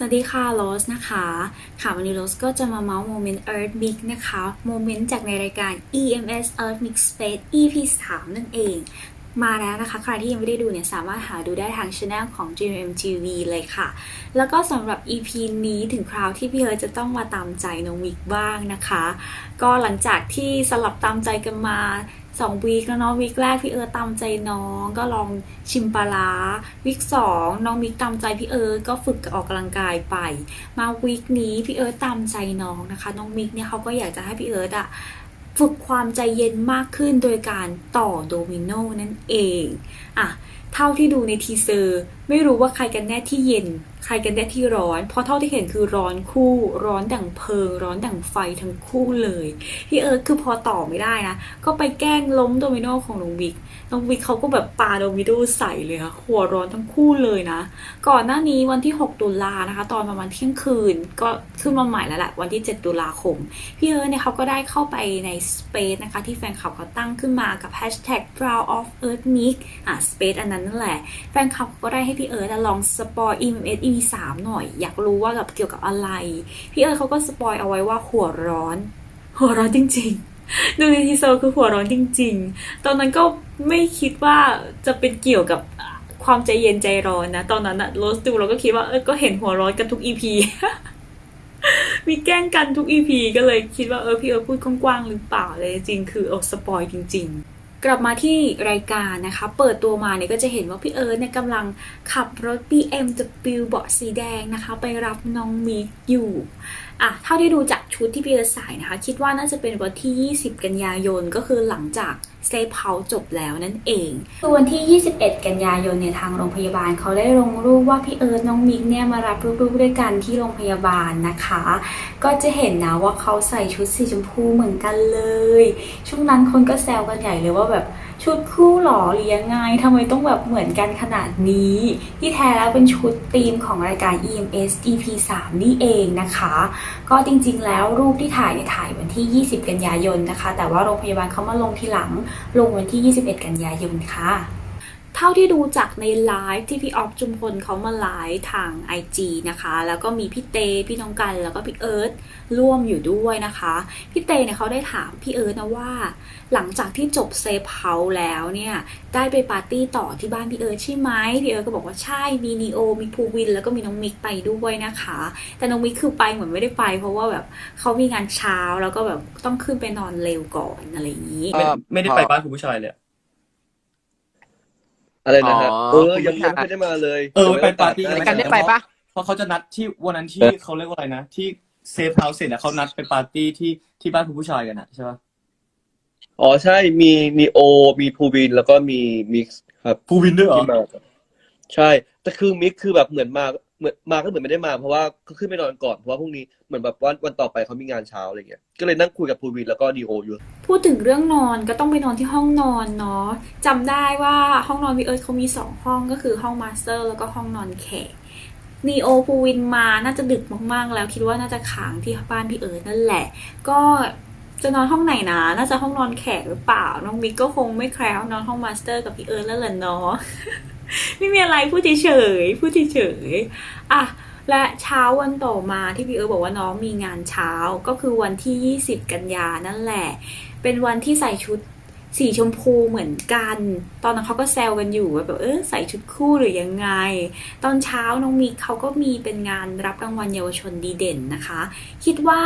สวัสดีค่ะโรสนะคะ ค่ะวันนี้โรสก็จะมาเมาส์โมเมนต์ Earth Mix นะคะโมเมนต์จากในรายการ EMS Earth Mix Space EP 3นั่นเอง มาแล้วนะคะ ใครที่ยังไม่ได้ดูเนี่ย สามารถหาดูได้ทางช anel ของ GMMTV เลยค่ะ แล้วก็สำหรับ EP นี้ถึงคราวที่พี่เอิร์ธจะต้องมาตามใจน้องวิกบ้างนะคะ ก็หลังจากที่สลับตามใจกันมา สองวีคแล้วเนาะวีคแรกพี่เอิร์ตามใจน้องก็ลองชิมปลาร้าวีคสองน้องมิกตามใจพี่เอิร์ตก็ฝึกออกกำลังกายไป มาวีคนี้พี่เอิร์ตตามใจน้องนะคะ น้องมิกเนี่ยเขาก็อยากจะให้พี่เอิร์ตอะ ฝึกความใจเย็นมากขึ้นโดยการต่อโดมิโนนั่นเองอะเท่าที่ดูในทีเซอร์ ไม่รู้ว่าใครกันแน่ที่เย็น ใครกันแน่ที่ร้อน เพราะเท่าที่เห็นคือร้อนคู่ ร้อนดั่งเพลิง ร้อนดั่งไฟทั้งคู่เลย พี่เอิร์ธคือพอต่อไม่ได้นะ ก็ไปแกล้งล้มโดมิโนของลุงบิ๊ก น้องวิกเขาก็แบบปาโดมิโนใส่เลยค่ะหัวร้อนทั้งคู่เลยนะ ก่อนหน้านี้วันที่ 6 ตุลานะคะ ตอนประมาณเที่ยงคืน ก็ขึ้นมาใหม่แล้วแหละวันที่ 7 ตุลาคม พี่เอิร์ธเนี่ยเขาก็ได้เข้าไปใน Space นะคะ ที่แฟนคลับเขาตั้งขึ้นมากับ hashtag proud of earth mix อะ Space อันนั้นนั่นแหละ แฟนคลับก็ได้ให้พี่เอิร์ธลองสปอย EMS EP 3หน่อย อยากรู้ว่าแบบเกี่ยวกับอะไร พี่เอิร์ธเขาก็สปอยเอาไว้ว่าหัวร้อน หัวร้อนจริง ๆ ดูในทีเซอร์คือหัวร้อนจริง ๆ ตอนนั้นก็ไม่คิดว่าจะเป็นเกี่ยวกับความใจเย็นใจร้อนนะ ตอนนั้นอะโรสดูเราก็คิดว่าเออก็เห็นหัวร้อนกันทุกอีพีมีแกล้งกันทุกอีพีก็เลยคิดว่าเออพี่เออพูดกว้างๆหรือเปล่าเลยจริงคือเอาสปอยจริง ๆ กลับมาที่รายการนะคะ เปิดตัวมาเนี่ยก็จะเห็นว่าพี่เอิร์ธเนี่ยกำลังขับรถ BMW เบาะสีแดงนะคะ ไปรับน้องมิกอยู่อะเท่าที่ดูจากชุดที่พี่เอิร์ธใส่นะคะ คิดว่าน่าจะเป็นวันที่ 20 กันยายนก็คือหลังจาก เซฟเฮาจบแล้วนั่นเองคือวนที่ 21 กันยายนเนี่ยทางโรงพยาบาลเขาได้ลงรูปว่าพี่เอิร์ธน้องมิกเนี่ยมารับลูกๆด้วยกันที่โรงพยาบาลนะคะ ก็จะเห็นนะว่าเขาใส่ชุดสีชมพูเหมือนกันเลย ช่วงนั้นคนก็แซวกันใหญ่เลยว่าแบบ ชุดคู่หรอหรือยังไงทำไมต้องแบบเหมือนกันขนาดนี้ ที่แท้แล้วเป็นชุดธีมของรายการ EMS EP 3นี่เองนะคะ ก็จริงๆ แล้วรูปที่ถ่ายเนี่ยถ่ายวันที่ 20 กันยายนนะคะ แต่ว่าโรงพยาบาลเขามาลงทีหลัง ลงวันที่ 21 กันยายนค่ะ เท่าที่ดูจากในไลฟ์ที่พี่ออฟจุมพลเขามาไลฟ์ทาง IG นะคะ แล้วก็มีพี่เต พี่น้องกัน แล้วก็พี่เอิร์ธร่วมอยู่ด้วยนะคะ พี่เตเนี่ยเขาได้ถามพี่เอิร์ธนะว่า หลังจากที่จบเซฟเฮาแล้วเนี่ย ได้ไปปาร์ตี้ต่อที่บ้านพี่เอิร์ธใช่ไหมพี่เอิร์ธก็บอกว่าใช่ มีนีโอ มีภูวิน แล้วก็มีน้องมิกไปด้วยนะคะ แต่น้องมิกคือไปเหมือนไม่ได้ไป เพราะว่าแบบเขามีงานเช้าแล้วก็แบบต้องขึ้นไปนอนเร็วก่อนอะไรอย่างนี้ ไม่ได้ไปบ้านคุณผู้ชายเลย อะอะไรนะฮะ อ๋อ เออ ยังยังไม่ได้มาเลยเออไปปาร์ตี้เดี๋ยวกันได้ไปปะเพราะเขาจะนัดที่วันนั้นที่เขาเรียกว่าอะไรนะ ที่เซฟเฮาส์เสร็จแล้วเขานัดไปปาร์ตี้ที่ที่บ้านคุณผู้ชายกันอะใช่ปะอ๋อใช่ มีมีโอ มีภูวิน แล้วก็มีมิกซ์ครับ ภูวินด้วยเหรอ ที่มาใช่ แต่คือมิกซ์คือแบบเหมือนมา เหมือนมาก็เหมือนไม่ได้มาเพราะว่าเขาขึ้นไปนอนก่อนเพราะว่าพรุ่งนี้เหมือนแบบวันวันต่อไปเขามีงานเช้าอะไรเงี้ยก็เลยนั่งคุยกับภูวินแล้วก็ดีโออยู่พูดถึงเรื่องนอนก็ต้องไปนอนที่ห้องนอนเนาะจำได้ว่าห้องนอนพี่เอิร์ธเขามีสองห้องก็คือห้องมาสเตอร์ แล้วก็ห้องนอนแขกนีโอปูวินมาน่าจะดึกมากๆ แล้วคิดว่าน่าจะค้างที่บ้านพี่เอิร์ธนั่นแหละ ก็จะนอนห้องไหนนะ น่าจะห้องนอนแขกหรือเปล่า น้องมิกก็คงไม่แคร์นอนห้องมาสเตอร์กับพี่เอิร์ธแล้วแหละเนาะ ไม่มีอะไรพูดเฉยๆพูดเฉยๆอะและเช้าวันต่อมาที่พี่เอิร์บอกว่าน้องมีงานเช้าก็คือวันที่ 20 กันยานั่นแหละ เป็นวันที่ใส่ชุด สีชมพูเหมือนกัน ตอนนั้นเขาก็แซวกันอยู่ว่าแบบเออใส่ชุดคู่หรือยังไง ตอนเช้าน้องมิกเขาก็มีเป็นงานรับรางวัลเยาวชนดีเด่นนะคะ คิดว่า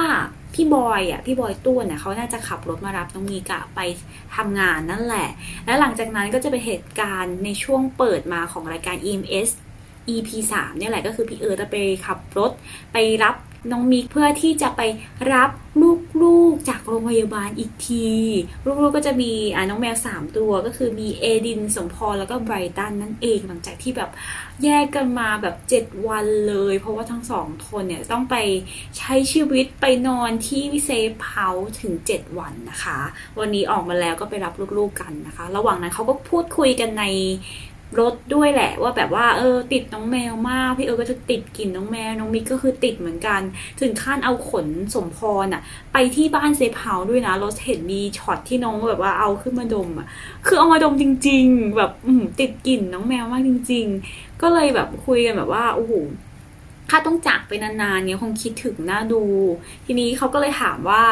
พี่บอยอะพี่บอยต้นเนี่ยเขาน่าจะขับรถมารับน้องมิกะไปทำงานนั่นแหละ และหลังจากนั้นก็จะเป็นเหตุการณ์ในช่วงเปิดมาของรายการ EMS EP 3เนี่ยแหละก็คือพี่เอิร์ธไปขับรถไปรับ น้องมิกเพื่อที่จะไปรับลูกๆจากโรงพยาบาลอีกที ลูกๆก็จะมีอ่าน้องแมว 3 ตัวก็คือมีเอดินสมพรแล้วก็ไบรตันนั่นเองหลังจากที่แบบแยกกันมาแบบ 7 วันเลย เพราะว่าทั้งสองคนเนี่ยต้องไปใช้ชีวิตไปนอนที่วิเซฟเฮาถึง 7 วันนะคะ วันนี้ออกมาแล้วก็ไปรับลูกๆกันนะคะ ระหว่างนั้นเขาก็พูดคุยกันใน รถด้วยแหละ ว่าแบบว่าเออ ติดน้องแมวมาก พี่เอิร์ก็จะติดกลิ่นน้องแมวน้องมิกก็คือติดเหมือนกัน ถึงขั้นเอาขนสมพรอะไปที่บ้านเซฟเฮาด้วยนะราเห็นมีช็อตที่น้องแบบว่าเอาขึ้นมาดมอะคือเอามาดมจริง ๆ แบบอืติดกลิ่นน้องแมวมากจริง ๆ ก็เลยแบบคุยกันแบบว่าโอ้โหถ้าต้องจากไปนานๆเนี่ยคงคิดถึงน่าดู ทีนี้เขาก็เลยถามว่า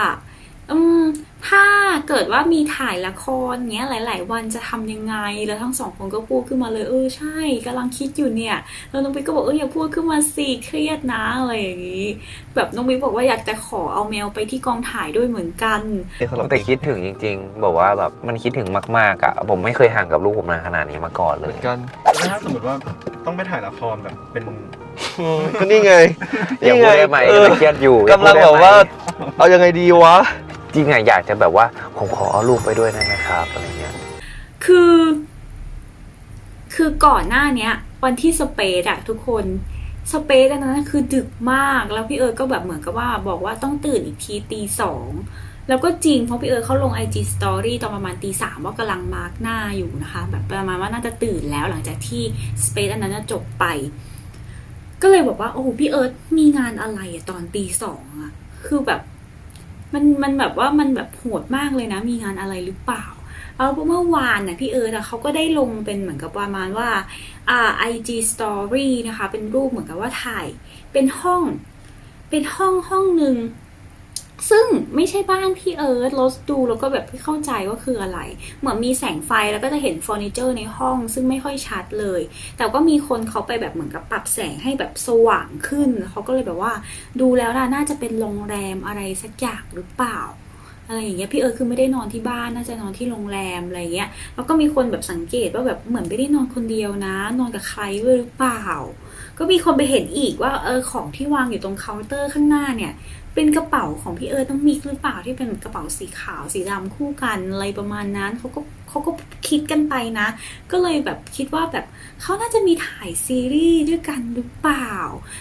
อืมถ้าเกิดว่ามีถ่ายละครเงี้ยหลาย ๆ วันจะทำยังไง แล้วทั้งสองคนก็พูดขึ้นมาเลยเออใช่กำลังคิดอยู่เนี่ยแล้วน้องบิ๊กก็บอกเอออย่าพูดขึ้นมาสิเครียดนะอะไรอย่างนี้ แบบน้องบิ๊กบอกว่าอยากจะขอเอาแมวไปที่กองถ่ายด้วยเหมือนกันแต่คิดถึงจริง ๆ บอกว่าแบบมันคิดถึงมากๆอะผมไม่เคยห่างกับลูกผมนานขนาดนี้มาก่อนเลเหมืยอนกันแล้วถ้าสมมติว่าต้องไปถ่ายละครแบบเป็นก็นี่ไงอย่าพูดได้ไหมเออยังเครียดอยู่กำลังแบบว่า เอายังไงดีวะ จริงอะอยากจะแบบว่าผมขอเอาลูกไปด้วยได้ไหมครับอะไรเงี้ย คือ คือก่อนหน้าเนี้ย วันที่สเปซอะทุกคนสเปซอันนั้นคือดึกมากแล้วพี่เอิร์ก็แบบเหมือนกับว่าบอกว่าต้องตื่นอีกทีตีสองแล้วก็จริงเพราะพี่เอิร์เขาลง IG Story ตอนประมาณตีสามว่ากำลังมาร์กหน้าอยู่นะคะ แบบประมาณว่าน่าจะตื่นแล้วหลังจากที่สเปซอันนั้นนะจบไป ก็เลยบอกว่าโอ้โหพี่เอิร์ธมีงานอะไรอะตอนตีสองอะคือแบบ มันมันแบบว่ามันแบบโหดมากเลยนะ มีงานอะไรหรือเปล่า เอาเมื่อวานน่ะพี่เอิร์ธเขาก็ได้ลงเป็นเหมือนกับประมาณว่าอ่า IG Story นะคะ เป็นรูปเหมือนกับว่าถ่าย เป็นห้อง เป็นห้องห้องหนึ่ง ซึ่งไม่ใช่บ้านพี่เอิร์ธรสดูแล้วก็แบบไม่เข้าใจว่าคืออะไร เหมือนมีแสงไฟแล้วก็จะเห็นเฟอร์นิเจอร์ในห้อง ซึ่งไม่ค่อยชัดเลย แต่ก็มีคนเขาไปแบบเหมือนกับปรับแสงให้แบบสว่างขึ้น เขาก็เลยแบบว่า ดูแล้วน่ะน่าจะเป็นโรงแรมอะไรสักอย่างหรือเปล่าอะไรอย่างเงี้ยพี่เอิร์ธคือไม่ได้นอนที่บ้านน่าจะนอนที่โรงแรมอะไรเงี้ยแล้วก็มีคนแบบสังเกตว่าแบบเหมือนไม่ได้นอนคนเดียวนะ นอนกับใครด้วยหรือเปล่า ก็มีคนไปเห็นอีกว่าเออของที่วางอยู่ตรงเคาน์เตอร์ข้างหน้าเนี่ย เป็นกระเป๋าของพี่เอิร์ธต้องมิกหรือเปล่าที่เป็นกระเป๋าสีขาวสีดำคู่กันอะไรประมาณนั้นเขาก็เขาก็คิดกันไปนะ ก็เลยแบบคิดว่าแบบเขาน่าจะมีถ่ายซีรีส์ด้วยกันหรือเปล่า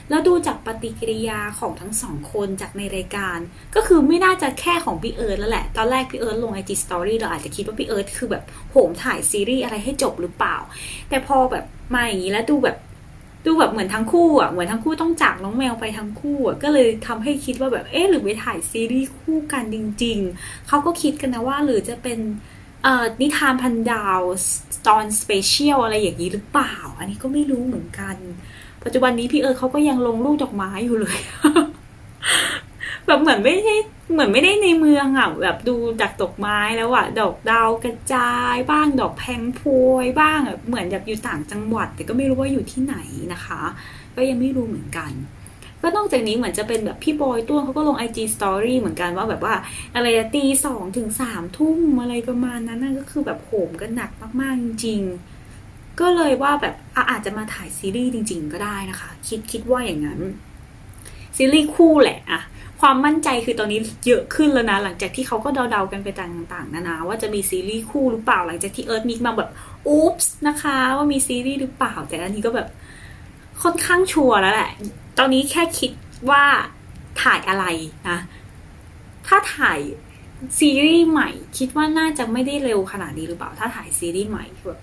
แล้วดูจากปฏิกิริยาของทั้งสองคนจากในรายการ ก็คือไม่น่าจะแค่ของพี่เอิร์ธแล้วแหละ ตอนแรกพี่เอิร์ธลงไอจีสตอรี่เราอาจจะคิดว่าพี่เอิร์ธคือแบบโหมถ่ายซีรีส์อะไรให้จบหรือเปล่า แต่พอแบบมาอย่างนี้แล้วดูแบบ ดูแบบเหมือนทั้งคู่อะเหมือนทั้งคู่ต้องจากน้องแมวไปทั้งคู่อะก็เลยทำให้คิดว่าแบบเอ๊ะหรือไปถ่ายซีรีส์คู่กันจริง ๆเขาก็คิดกันนะว่าหรือจะเป็นนิทานพันดาวตอนสเปเชียลอะไรอย่างนี้หรือเปล่า อันนี้ก็ไม่รู้เหมือนกัน ปัจจุบันนี้พี่เอิร์เขาก็ยังลงรูปดอกไม้อยู่เลย แบบเหมือนไม่ได้เหมือนไม่ได้ในเมืองอะแบบดูจากดอกไม้แล้วอะดอกดาวกระจายบ้างดอกแพงพวยบ้างแบบเหมือนแบบอยู่ต่างจังหวัด แต่ก็ไม่รู้ว่าอยู่ที่ไหนนะคะ ก็ยังไม่รู้เหมือนกันก็นอกจากนี้เหมือนจะเป็นแบบพี่บอยต้วงเขาก็ลง IG Story เหมือนกันว่าแบบว่าอะไรตีสองถึงสามทุ่มอะไรประมาณนั้นน่ะก็คือแบบโหมกันหนักมาก ๆ จริงๆก็เลยว่าแบบอะอาจจะมาถ่ายซีรีส์จริง ๆ ก็ได้นะคะ คิดคิดว่าอย่างนั้น ซีรีส์คู่แหละอะ ความมั่นใจคือตอนนี้เยอะขึ้นแล้วนะ หลังจากที่เขาก็เดาๆกันไปต่างๆนานาว่าจะมีซีรีส์คู่หรือเปล่าหลังจากที่เอิร์ธมิกมาแบบอุ๊ปส์นะคะ ว่ามีซีรีส์หรือเปล่า แต่อันนี้ก็แบบค่อนข้างชัวร์แล้วแหละ ตอนนี้แค่คิดว่าถ่ายอะไรนะ ถ้าถ่ายซีรีส์ใหม่ คิดว่าน่าจะไม่ได้เร็วขนาดนี้หรือเปล่า ถ้าถ่ายซีรีส์ใหม่แบบ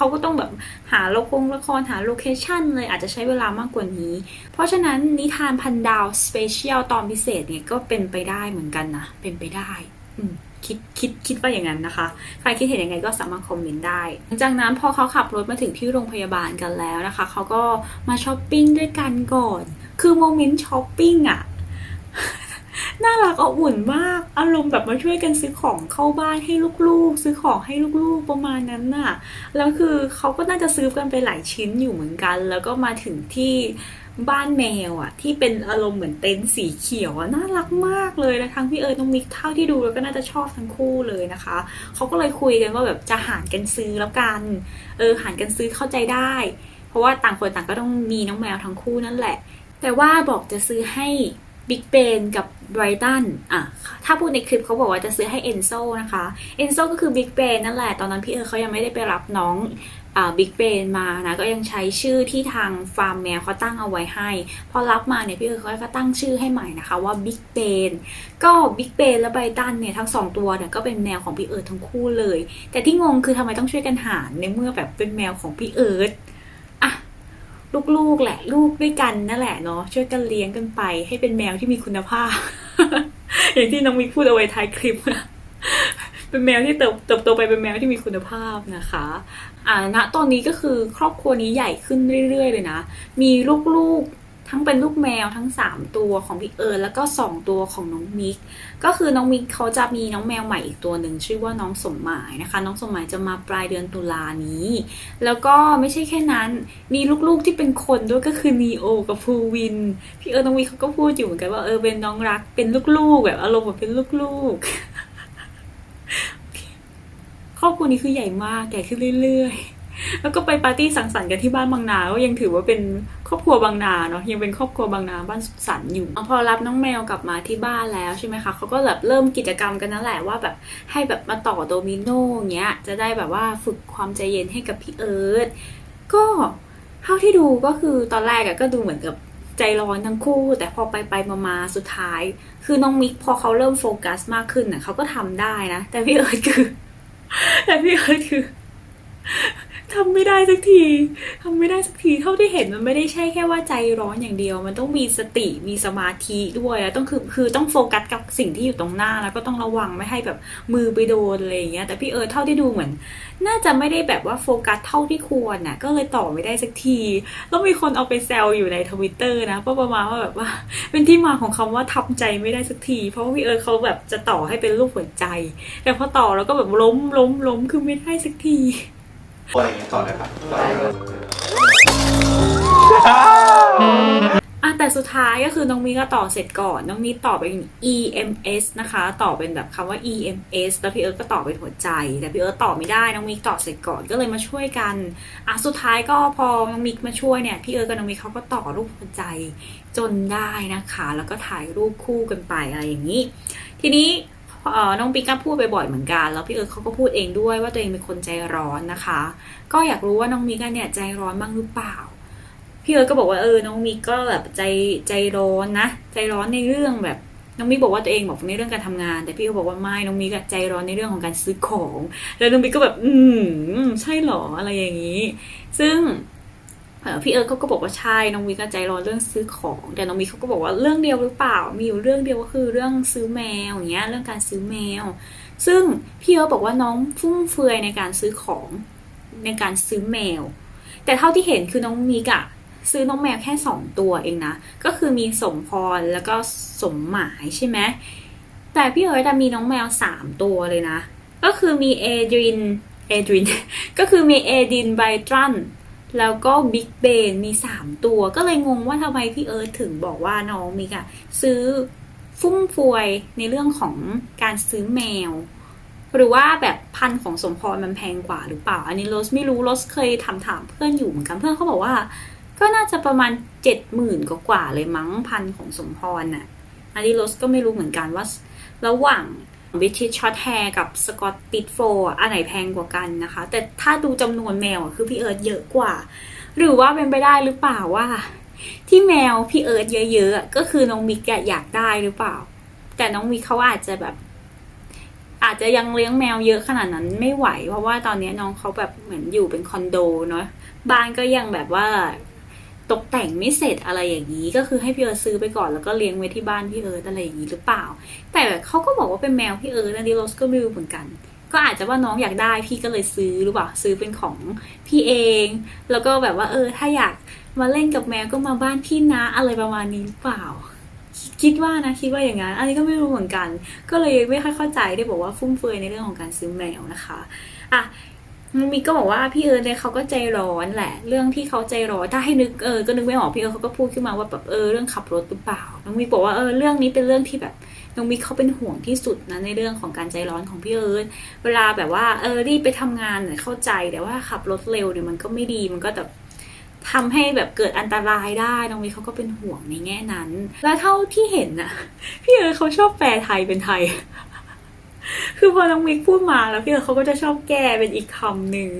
เขาก็ต้องแบบหาโลคงละครหาโลเคชันเลยอาจจะใช้เวลามากกว่านี้ เพราะฉะนั้นนิทานพันดาวสเปเชียลตอนพิเศษเนี่ยก็เป็นไปได้เหมือนกันนะ เป็นไปได้ อืมคิดคิดคิดว่าอย่างนั้นนะคะ ใครคิดเห็นยังไงก็สามารถคอมเมนต์ได้ หลังจากนั้นพอเขาขับรถมาถึงที่โรงพยาบาลกันแล้วนะคะ เขาก็มาช้อปปิ้งด้วยกันก่อน คือโมเมนต์ช้อปปิ้งอะ น่ารักอบอุ่นมาก อารมณ์แบบมาช่วยกันซื้อของเข้าบ้านให้ลูกๆ ซื้อของให้ลูกๆประมาณนั้นน่ะ แล้วคือเขาก็น่าจะซื้อกันไปหลายชิ้นอยู่เหมือนกัน แล้วก็มาถึงที่บ้านแมวอะที่เป็นอารมณ์เหมือนเต็นท์สีเขียวอะน่ารักมากเลยนะทั้งพี่เอิร์ธน้องมิกเท่าที่ดูแล้วก็น่าจะชอบทั้งคู่เลยนะคะเขาก็เลยคุยกันว่าแบบจะหารกันซื้อแล้วกันเออหารกันซื้อเข้าใจได้ เพราะว่าต่างคนต่างก็ต้องมีน้องแมวทั้งคู่นั่นแหละ แต่ว่าบอกจะซื้อให้ บิ๊กเบนกับไบรตันอะถ้าพูดในคลิปเขาบอกว่าจะซื้อให้เอนโซนะคะเอนโซก็คือบิ๊กเบนนั่นแหละตอนนั้นพี่เอิร์ธเขายังไม่ได้ไปรับน้องบิ๊กเบนมานะก็ยังใช้ชื่อที่ทางฟาร์มแมวเขาตั้งเอาไว้ให้ พอรับมาเนี่ยพี่เอิร์ธเขาก็ตั้งชื่อให้ใหม่นะคะว่าบิ๊กเบนก็บิ๊กเบนและไบรตันเนี่ยทั้งสองตัวเนี่ยก็เป็นแมวของพี่เอิร์ธทั้งคู่เลย แต่ที่งงคือทำไมต้องช่วยกันหารในเมื่อแบบเป็นแมวของพี่เอิร์ธ ลูกๆแหละ ลูกด้วยกันนั่นแหละเนาะช่วยกันเลี้ยงกันไป ให้เป็นแมวที่มีคุณภาพ อย่างที่น้องมิกพูดเอาไว้ท้ายคลิปเป็นแมวที่เติบเติบโตไปเป็นแมวที่มีคุณภาพนะคะอ่าณตอนนี้ก็คือครอบครัวนี้ใหญ่ขึ้นเรื่อย ๆ เลยนะ มีลูกๆ ทั้งเป็นลูกแมวทั้ง 3 ตัวของพี่เอิญแล้วก็ 2 ตัวของน้องมิก ก็คือน้องมิกเขาจะมีน้องแมวใหม่อีกตัวหนึ่งชื่อว่าน้องสมหมายนะคะ น้องสมหมายจะมาปลายเดือนตุลานี้ แล้วก็ไม่ใช่แค่นั้น มีลูกๆที่เป็นคนด้วยก็คือนีโอกับภูวิน พี่เอิญน้องมิกเขาก็พูดอยู่เหมือนกันว่าเออเป็นน้องรักเป็นลูกๆ แบบอารมณ์แบบเป็นลูกๆครอบครัวนี้คือใหญ่มากใหญ่ขึ้นเรื่อยๆ แล้วก็ไปปาร์ตี้สังสรรค์กันที่บ้านบางนาก็ยังถือว่าเป็นครอบครัวบางนาเนาะยังเป็นครอบครัวบางนาบ้านสุขสันต์อยู่พอรับน้องแมวกลับมาที่บ้านแล้วใช่ไหมคะเขาก็แบบเริ่มกิจกรรมกันนั่นแหละว่าแบบให้แบบมาต่อโดมิโนเงี้ยจะได้แบบว่าฝึกความใจเย็นให้กับพี่เอิร์ธก็เท่าที่ดูก็คือตอนแรกอะก็ดูเหมือนกับใจร้อนทั้งคู่ แต่พอไปไปมามาๆสุดท้าย คือน้องมิกพอเขาเริ่มโฟกัสมากขึ้นน่ะเขาก็ทำได้นะ แต่พี่เอิร์ธคือ แต่พี่เอิร์ธคือ ทำไม่ได้สักทีทำไม่ได้สักทีเท่าที่เห็นมันไม่ได้ใช่แค่ว่าใจร้อนอย่างเดียว มันต้องมีสติมีสมาธิด้วยอะต้องคือคือต้องโฟกัสกับสิ่งที่อยู่ตรงหน้าแล้วก็ต้องระวังไม่ให้แบบมือไปโดนอะไรอย่างเงี้ยแต่พี่เอิร์ธเท่าที่ดูเหมือน น่าจะไม่ได้แบบว่าโฟกัสเท่าที่ควรน่ะก็เลยต่อไม่ได้สักทีแล้วมีคนเอาไปแซวอยู่ในทวิตเตอร์นะก็ประมาณว่าแบบว่า เป็นที่มาของคำว่าทำใจไม่ได้สักที เพราะว่าพี่เอิร์ธเขาแบบจะต่อให้เป็นรูปหัวใจ แต่พอต่อแล้วก็แบบล้มล้มล้มคือไม่ได้สักที อะไรอย่างเงี้ยต่อได้ปะต่อได้ปะอะแต่สุดท้ายก็คือน้องมีก็ต่อเสร็จก่อน น้องมีต่อเป็น EMS นะคะ ต่อเป็นแบบคำว่า EMS แล้วพี่เอิร์ธก็ต่อเป็นหัวใจ แต่พี่เอิร์ธต่อไม่ได้ น้องมิกต่อเสร็จก่อนก็เลยมาช่วยกันอะสุดท้ายก็พอน้องมิกมาช่วยเนี่ยพี่เอิร์ธกับน้องมิกเขาก็ต่อรูปหัวใจจนได้นะคะ แล้วก็ถ่ายรูปคู่กันไปอะไรอย่างนี้ ทีนี้เอ่อ น้องปิ๊กก็พูดไปบ่อยเหมือนกัน แล้วพี่เอิร์ธเขาก็พูดเองด้วยว่าตัวเองเป็นคนใจร้อนนะคะ ก็อยากรู้ว่าน้องมิกอะเนี่ยใจร้อนบ้างหรือเปล่า พี่เอิร์ธก็บอกว่าเออน้องมิกก็แบบใจใจร้อนนะ ใจร้อนในเรื่องแบบน้องมิกบอกว่าตัวเองบอกในเรื่องการทำงาน แต่พี่ก็บอกว่าไม่น้องมิกอะใจร้อนในเรื่องของการซื้อของ แล้วน้องมิกก็แบบ อืมใช่หรออะไรอย่างนี้ ซึ่ง พี่เอิร์ธเขาก็บอกว่าใช่น้องมิก็ใจร้อนเรื่องซื้อของ แต่น้องมิกเขาก็บอกว่าเรื่องเดียวหรือเปล่า มีอยู่เรื่องเดียวก็คือเรื่องซื้อแมวอย่างเงี้ยเรื่องการซื้อแมว ซึ่งพี่เอิร์ธบอกว่าน้องฟุ่มเฟือยในการซื้อของในการซื้อแมว แต่เท่าที่เห็นคือน้องมิกอะซื้อน้องแมวแค่สองตัวเองนะ ก็คือมีสมพรแล้วก็สมหมายใช่ไหมแต่พี่เอิร์ธมีน้องแมวสามตัวเลยนะ ก็คือมีเอดรินเอดรินก็คือมีเอดินไบตรัน แล้วก็บิ๊กเบนมีสามตัว ก็เลยงงว่าทำไมพี่เอิร์ธถึงบอกว่าน้องมิกอะซื้อฟุ่มเฟือยในเรื่องของการซื้อแมว หรือว่าแบบพันของสมพรมันแพงกว่าหรือเปล่า อันนี้โรสไม่รู้โรสเคยถามถามเพื่อนอยู่เหมือนกันเพื่อนเขาบอกว่า ก็น่าจะประมาณเจ็ดหมื่นกว่าเลยมั้งพันของสมพรน่ะอันนี้โรสก็ไม่รู้เหมือนกันว่า ระหว่าง บิทิชช็อตแฮร์กับสกอตติดโฟอันไหนแพงกว่ากันนะคะ แต่ถ้าดูจำนวนแมวคือพี่เอิร์ธเยอะกว่า หรือว่าเป็นไปได้หรือเปล่าว่า ที่แมวพี่เอิร์ธเยอะๆก็คือน้องมิกอยากได้หรือเปล่า แต่น้องมิกเขาอาจจะแบบ อาจจะยังเลี้ยงแมวเยอะขนาดนั้นไม่ไหว เพราะว่าตอนนี้น้องเขาแบบเหมือนอยู่เป็นคอนโดเนาะบ้านก็ยังแบบว่า ตกแต่งไม่เสร็จอะไรอย่างนี้ ก็คือให้พี่เอิร์ธซื้อไปก่อนแล้วก็เลี้ยงไว้ที่บ้านพี่เอิร์ธอะไรอย่างนี้หรือเปล่า แต่เขาก็บอกว่าเป็นแมวพี่เอิร์ธอันนี้โรสก็ไม่รู้เหมือนกัน ก็อาจจะว่าน้องอยากได้พี่ก็เลยซื้อหรือเปล่าซื้อเป็นของพี่เอง แล้วก็แบบว่าเออ ถ้าอยากมาเล่นกับแมวก็มาบ้านพี่นะอะไรประมาณนี้หรือเปล่าคิดว่านะคิดว่าอย่างนั้น อันนี้ก็ไม่รู้เหมือนกัน ก็เลยไม่ค่อยเข้าใจได้บอกว่าฟุ่มเฟือยในเรื่องของการซื้อแมวนะคะอะ มิกก็บอกว่าพี่เอิร์ธเนี่ยเขาก็ใจร้อนแหละ เรื่องที่เขาใจร้อนถ้าให้นึกเออก็นึกไม่ออกพี่เอิร์ธเขาก็พูดขึ้นมาว่าแบบเออเรื่องขับรถหรือเปล่าน้องมิกบอกว่าเออเรื่องนี้เป็นเรื่องที่แบบน้องมิกเขาเป็นห่วงที่สุดนะในเรื่องของการใจร้อนของพี่เอิร์ธเวลาแบบว่าเออรีบไปทำงานเนี่ยเข้าใจแต่ว่าขับรถเร็วเนี่ยมันก็ไม่ดีมันก็แบบทำให้แบบเกิดอันตรายได้น้องมิกเขาก็เป็นห่วงในแง่นั้น แล้วเท่าที่เห็นน่ะพี่เอิร์ธเขาชอบแปลไทยเป็นไทย คือพอน้องมิกพูดมาแล้วพี่เอิร์ธเขาก็จะชอบแก้เป็นอีกคำหนึ่ง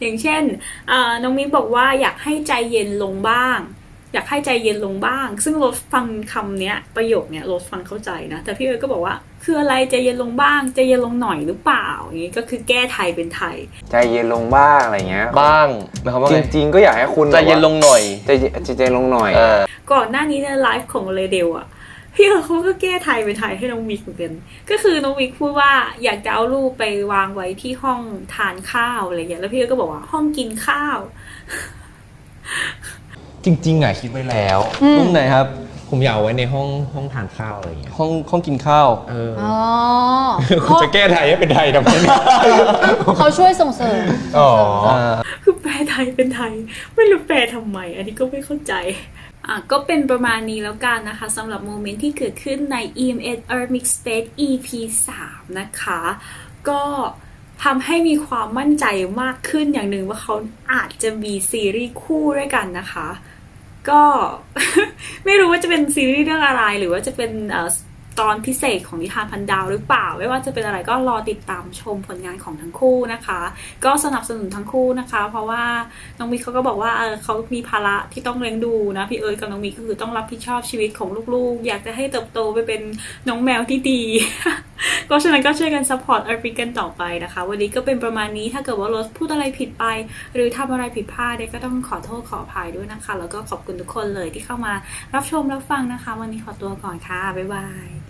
อย่างเช่นอ่าน้องมิกบอกว่าอยากให้ใจเย็นลงบ้าง อยากให้ใจเย็นลงบ้าง ซึ่งโรสฟังคำเนี้ยประโยคเนี้ยโรสฟังเข้าใจนะ แต่พี่เอิร์ธก็บอกว่าคืออะไรใจเย็นลงบ้างใจเย็นลงหน่อยหรือเปล่าอย่างนี้ก็คือแก้ไทยเป็นไทย ใจเย็นลงบ้างอะไรเงี้ยบ้างหมายความว่าจไงริงๆก็อยากให้คุณใจเย็นลงหน่อย ใจเย็นใจเย็นลงหน่อยเออก่อนหน้านี้ในไลฟ์ของเรเดลอะ พี่เอิร์ธเขาก็แก้ไทยเป็นไทยให้น้องมิกเหมือนกันก็คือน้องมิกพูดว่าอยากจะเอาลูกไปวางไว้ที่ห้องทานข้าวอะไรอย่างเงี้ยแล้วพี่เอิร์ธก็บอกว่าห้องกินข้าว จริงๆอะคิดไว้แล้วอืมตรงไหนครับ ผมอยากเอาไว้ในห้องห้องทานข้าวอะไรอย่างเงี้ยห้องห้องกินข้าว เอออ๋อคุณจะแก้ไทยให้เป็นไทยทำไมเนี่ยเขาช่วยส่งเสริมอ๋อ คือแปลไทยเป็นไทย ไม่รู้แปลทำไม อันนี้ก็ไม่เข้าใจ อะก็เป็นประมาณนี้แล้วกันนะคะสำหรับโมเมนต์ที่เกิดขึ้นใน EMS Earth Mix Space EP 3 นะคะ ก็ทำให้มีความมั่นใจมากขึ้นอย่างหนึ่งว่าเขาอาจจะมีซีรีส์คู่ด้วยกันนะคะ ก็ ไม่รู้ว่าจะเป็นซีรีส์เรื่องอะไรหรือว่าจะเป็น ตอนพิเศษของนิทานพันดาวหรือเปล่า ไม่ว่าจะเป็นอะไรก็รอติดตามชมผลงานของทั้งคู่นะคะ ก็สนับสนุนทั้งคู่นะคะ เพราะว่าน้องมิกเขาก็บอกว่าเออเขามีภาระที่ต้องเลี้ยงดูนะพี่เอิร์ธกับน้องมิกก็คือต้องรับผิดชอบชีวิตของลูกๆ อยากจะให้เติบโตไปเป็นน้องแมวที่ดี ก็ฉะนั้นก็ช่วยกันซัพพอร์ตเอิร์ธมิกกันต่อไปนะคะ วันนี้ก็เป็นประมาณนี้ถ้าเกิดว่าโรสพูดอะไรผิดไป หรือทำอะไรผิดพลาดเนี่ยก็ต้องขอโทษขออภัยด้วยนะคะ แล้วก็ขอบคุณทุกคนเลยที่เข้ามารับชมรับฟังนะคะ วันนี้ขอตัวก่อนค่ะบ๊ายบาย